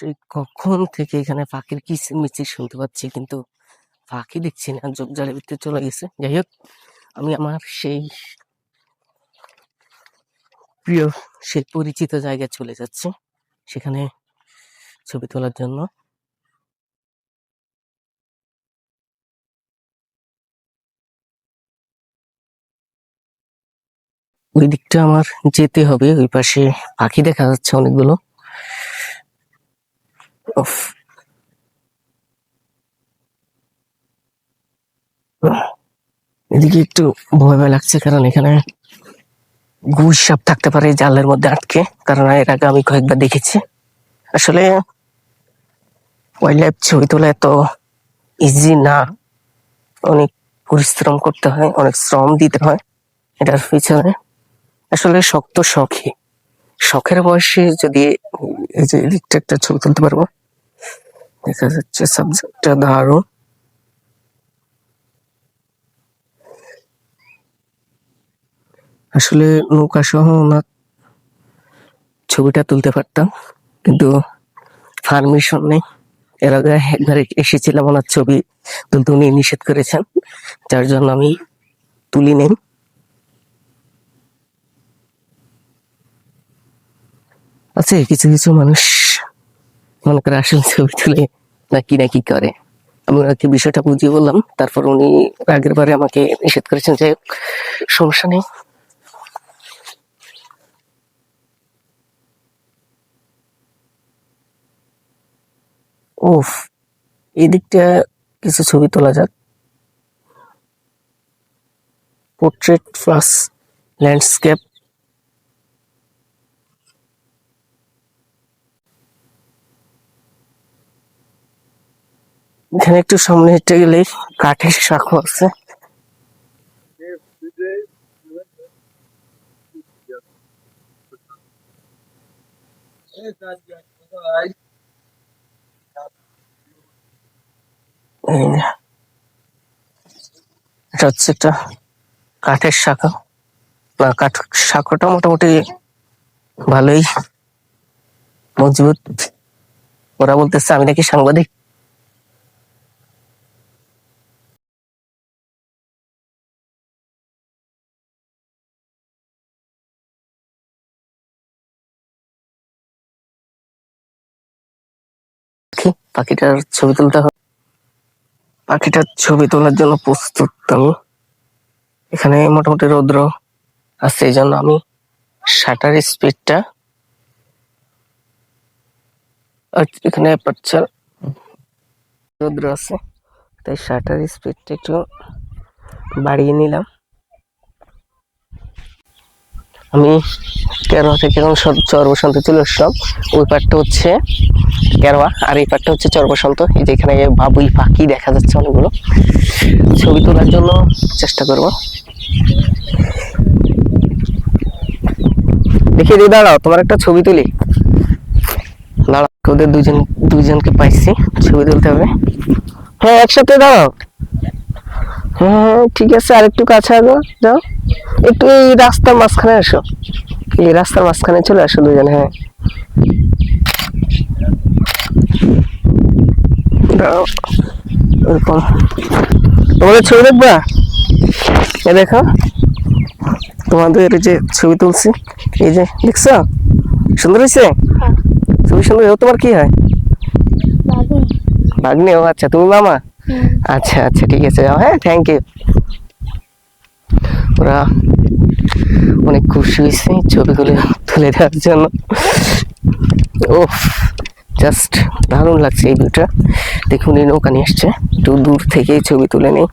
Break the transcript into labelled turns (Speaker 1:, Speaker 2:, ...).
Speaker 1: সেই কখন থেকে এখানে পাখির কিচিরমিচির শুনতে পাচ্ছি, কিন্তু পাখি দেখছি না জালের ভিতরে চলে গেছে। যাই হোক, আমি আমার সেই প্রিয় সেই পরিচিত জায়গায় চলে যাচ্ছি। সেখানে ছবি তোলার জন্য। ওই দিকটা আমার যেতে হবে, ওই পাশে পাখি দেখা যাচ্ছে অনেকগুলো। উফ। এদিকে একটু ভয় ভয় লাগছে, কারণ এখানে ঘুষ সাপ থাকতে পারে জালের মধ্যে আটকে, কারণ এর আগে আমি কয়েকবার দেখেছি। আসলে ওয়াইল্ড লাইফ ছবি তোলা এত ইজি না। অনেক পরিশ্রম করতে হয়, অনেক শ্রম দিতে হয় এটার পিছনে। আসলে শক্ত শখই। শখের বয়সে যদি এই যে একটা ছবি তুলতে পারব। দেখা যাচ্ছে সাবজেক্টটা দারুণ। আসলে নৌকা সহ ওনার ছবিটা তুলতে পারতাম, কিন্তু পারমিশন নেই। এর আগে একবার এসেছিলাম ওনার ছবি তুলতে, উনি নিষেধ করেছেন, যার জন্য আমি তুলি নেই। আছে কিছু কিছু মানুষ মনে করে আসলে ছবি তুলে। নাকি নাকি করে? আমি ওনাকে বিষয়টা বুঝিয়ে বললাম, তারপর উনি আগের বারে আমাকে নিষেধ করেছেন যে সমস্যা নেই। এদিকটা কিছু ছবি তোলা যাক। পোর্ট্রেট প্লাস ল্যান্ডস্কেপ এখানে একটু সামনে হেঁটে গেলেই কাঠের শাখো আছে। এটা হচ্ছে একটা কাঠের শাখা। না, কাঠ শাখাটা মোটামুটি ভালোই মজবুত। ওরা বলতেছে, আমি নাকি সাংবাদিক। পাখিটার ছবি তুলতে হবে। পাখিটার ছবি তোলার জন্য প্রস্তুত আমি এখানে মোটামুটি রৌদ্র আছে, এই জন্য আমি শাটার স্পিডটা এখানে পাচ্ছেন, রৌদ্র আছে। তাই শাটার স্পিডটা একটু বাড়িয়ে নিলাম। আমি কেরোয়া থেকে এখন সর- চর বসন্ত চলে আসলাম। ওই পাটটা হচ্ছে কেরোয়া, আর এই পাটটা হচ্ছে চর বসন্ত এই যে এখানে বাবুই পাখি দেখা যাচ্ছে অনেকগুলো। ছবি তোলার জন্য চেষ্টা করব। দেখি দিয়ে দাঁড়াও, তোমার একটা ছবি তুলি। দাঁড়াও ওদের দুজন দুজনকে পাইছি, ছবি তুলতে হবে। হ্যাঁ একসাথে দাঁড়াও। হ্যাঁ ঠিক আছে আর একটু কাছে আগো যাও। একটু এই রাস্তার মাঝখানে আসো। এই রাস্তার মাঝখানে চলে আসো দুজন হ্যাঁ। এরকম তোমাদের ছবি দেখবা? এ দেখো। তোমাদের যে ছবি তুলছি এই যে দেখছ? সুন্দর হয়েছে? ছবি সুন্দর তোমার কি হয়? ভাগ্নে ও আচ্ছা তুমি মামা? আচ্ছা আচ্ছা ঠিক আছে। যাও হ্যাঁ থ্যাংক ইউ ওরা অনেক খুশি হয়েছে ছবিগুলো তুলে দেওয়ার জন্য। ও জাস্ট দারুণ লাগছে এই ভিউটা। দেখুন এই নৌকা নিয়ে আসছে। একটু দূর থেকেই ছবি তুলে নেই।